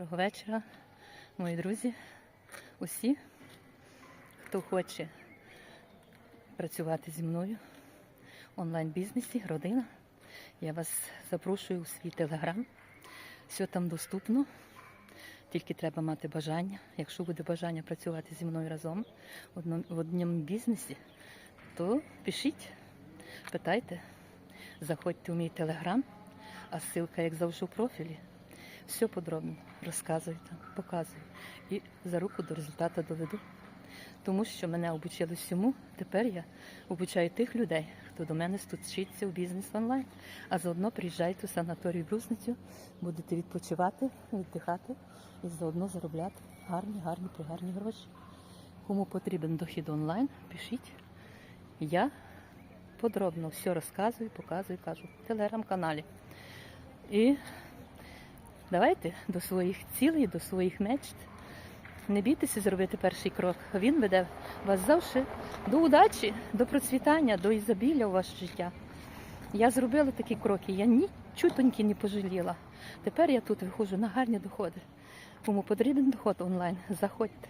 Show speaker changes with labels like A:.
A: Доброго вечора, мої друзі. Усі, хто хоче працювати зі мною в онлайн-бізнесі, родина. Я вас запрошую у свій телеграм. Все там доступно. Тільки треба мати бажання. Якщо буде бажання працювати зі мною разом в одному, бізнесі, то пишіть, питайте, заходьте у мій телеграм, а ссылка, як завжди, у профілі. Все подробно розказую там, показую. І за руку до результату доведу. Тому що мене обучили всьому, тепер я обучаю тих людей, хто до мене тут вчиться у бізнес онлайн. А заодно приїжджайте у санаторій Брусницю, будете відпочивати, віддихати і заодно заробляти гарні, гарні, пригарні гроші. Кому потрібен дохід онлайн, пишіть. Я подробно все розказую, показую, кажу в телеграм-каналі. І давайте до своїх цілей, до своїх мечт. Не бійтеся зробити перший крок. Він веде вас завжди до удачі, до процвітання, до ізобілля у ваше життя. Я зробила такі кроки, я нічутоньки не пожаліла. Тепер я тут виходжу на гарні доходи. Кому потрібен доход онлайн, заходьте.